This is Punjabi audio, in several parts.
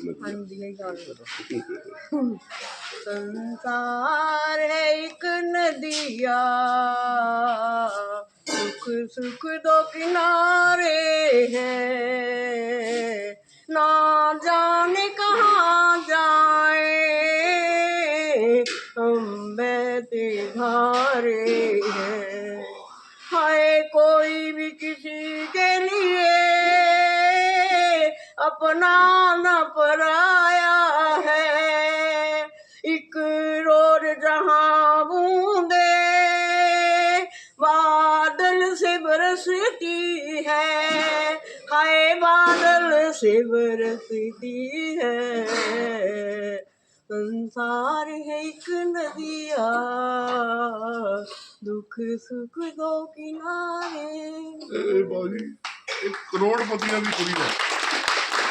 संसार है एक नदिया। सुख सुख दो किनारे है। ना जाने कहाँ जाए। हम बैठे भारे हैं। हाय कोई भी किसी के लिए अपना बरसती है हाय बादल से बरसती है संसार है एक नदिया दुख सुख दो किनारे ਇਹ ਬਾਜੀ ਇੱਕ ਕਰੋੜਪਤੀਆਂ ਦੀ ਕੁੜੀ ਹੈ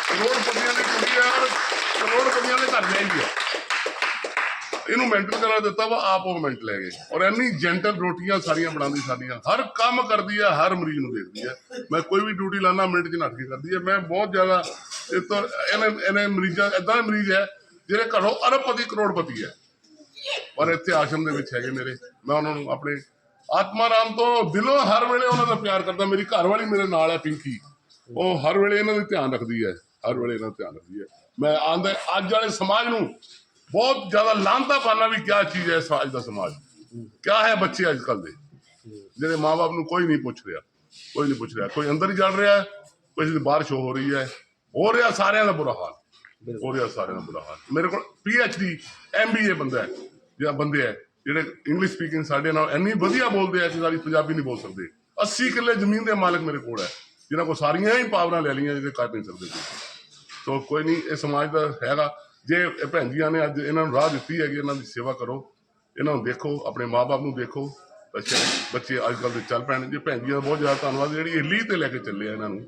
ਕਰੋੜਪਤੀਆਂ ਦੀ ਕੁੜੀ ਹੈ ਇਹਨੂੰ ਮੈਂਟਲ ਕਰਾ ਦਿੱਤਾ ਵਾ, ਆਪ ਉਹ ਮੈਂਟਲ ਲੈ ਗਏ। ਔਰ ਇੰਨੀ ਜੈਂਟਲ ਰੋਟੀਆਂ ਸਾਰੀਆਂ ਬਣਾਉਂਦੀ ਸਾਡੀਆਂ। ਹਰ ਕੰਮ ਕਰਦੀ ਹੈ ਹਰ ਮਰੀਜ਼ ਨੂੰ ਦੇਖਦੀ ਹੈ ਮੈਂ ਕੋਈ ਵੀ ਡਿਊਟੀ ਲਾਣਾ ਮਿੰਟ 'ਚ ਨੱਠ ਕੇ ਕਰਦੀ ਹੈ ਮੈਂ ਬਹੁਤ ਜ਼ਿਆਦਾ ਇਹ ਤੋਂ, ਇਹਨੇ ਇਹਨੇ ਮਰੀਜ਼ਾਂ ਇਦਾਂ ਦੇ ਮਰੀਜ਼ ਹੈ, ਜਿਹੜੇ ਘਰੋਂ ਅਰਬਪਤੀ ਕਰੋੜਪਤੀ ਹੈ। ਪਰ ਇੱਥੇ ਆਸ਼ਰਮ ਦੇ ਵਿੱਚ ਹੈਗੇ ਮੇਰੇ। ਮੈਂ ਉਹਨਾਂ ਨੂੰ ਆਪਣੇ ਆਤਮਾ ਰਾਮ ਤੋਂ ਦਿਲੋਂ ਹਰ ਵੇਲੇ ਉਹਨਾਂ ਦਾ ਪਿਆਰ ਕਰਦਾ। ਮੇਰੀ ਘਰ ਵਾਲੀ ਮੇਰੇ ਨਾਲ ਹੈ, ਪਿੰਕੀ। ਉਹ ਹਰ ਵੇਲੇ ਇਹਨਾਂ ਦਾ ਧਿਆਨ ਰੱਖਦੀ ਹੈ। ਹਰ ਵੇਲੇ ਇਹਨਾਂ ਦਾ ਧਿਆਨ ਰੱਖਦੀ ਹੈ। ਮੈਂ ਆਂਦਾ, ਅੱਜ ਵਾਲੇ ਸਮਾਜ ਨੂੰ ਬਹੁਤ ਜ਼ਿਆਦਾ ਲਾਂਤਾ ਪਾਣਾ ਵੀ ਕਿਆ ਚੀਜ਼ ਹੈ ਇਸ ਅੱਜ ਦਾ ਸਮਾਜ। ਕਿਆ ਹੈ ਬੱਚੇ ਅੱਜ ਕੱਲ ਦੇ? ਜਿਹੜੇ ਮਾਪੇ ਨੂੰ ਕੋਈ ਨਹੀਂ ਪੁੱਛ ਰਿਹਾ। ਕੋਈ ਨਹੀਂ ਪੁੱਛ ਰਿਹਾ। ਕੋਈ ਅੰਦਰ ਹੀ ਜਲ ਰਿਹਾ ਕੋਈ ਦੀ ਬਾਰਿਸ਼ ਹੋ ਰਹੀ ਹੈ। ਹੋ ਰਿਹਾ ਸਾਰਿਆਂ ਦਾ ਬੁਰਾ ਹਾਲ। ਹੋ ਰਿਹਾ ਸਾਰਿਆਂ ਦਾ ਬੁਰਾ ਹਾਲ। ਮੇਰੇ ਕੋਲ P H D M B A ਬੰਦਾ ਹੈ ਜਾਂ ਬੰਦੇ ਹੈ ਜਿਹੜੇ ਇੰਗਲਿਸ਼ ਸਪੀਕਿੰਗ ਸਾਡੇ ਨਾਲ ਇੰਨੀ ਵਧੀਆ ਬੋਲਦੇ ਆ ਕਿ ਸਾਡੀ ਪੰਜਾਬੀ ਨਹੀਂ ਬੋਲ ਸਕਦੇ। 80 ਕਿੱਲੇ ਜ਼ਮੀਨ ਦੇ ਮਾਲਕ ਮੇਰੇ ਕੋਲ ਹੈ ਜਿਨ੍ਹਾਂ ਕੋਲ ਸਾਰੀਆਂ ਹੀ ਪਾਵਰਾਂ ਲੈ ਲਈਆਂ ਜਿਹੜੇ ਕਰ ਨਹੀਂ ਸਕਦੇ ਸੋ ਕੋਈ ਨਹੀਂ ਇਹ ਸਮਾਜ ਦਾ ਹੈਗਾ। ਜੇ ਭੈਣ ਜੀਆਂ ਨੇ ਅੱਜ ਇਹਨਾਂ ਨੂੰ ਰਾਹ ਦਿੱਤੀ ਹੈ ਕਿ ਇਹਨਾਂ ਦੀ ਸੇਵਾ ਕਰੋ। ਇਹਨਾਂ ਨੂੰ ਦੇਖੋ, ਆਪਣੇ ਮਾਪੇ ਨੂੰ ਦੇਖੋ। ਅੱਛਾ, ਬੱਚੇ ਅੱਜ ਕੱਲ੍ਹ ਦੇ ਚੱਲ ਪੈਣ। ਜੇ ਭੈਣ ਜੀਆਂ ਦਾ ਬਹੁਤ ਜ਼ਿਆਦਾ ਧੰਨਵਾਦ, ਜਿਹੜੀ ਇਹ ਲੀਹ ਤੇ ਲੈ ਕੇ ਚੱਲੇ ਆ ਇਹਨਾਂ ਨੂੰ,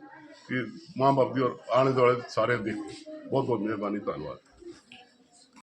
ਕਿ ਮਾਂ ਬਾਪ ਦੀ ਔਰ ਆਲੇ ਦੁਆਲੇ ਸਾਰੇ ਦੇਖੋ। ਬਹੁਤ ਬਹੁਤ ਮਿਹਰਬਾਨੀ, ਧੰਨਵਾਦ।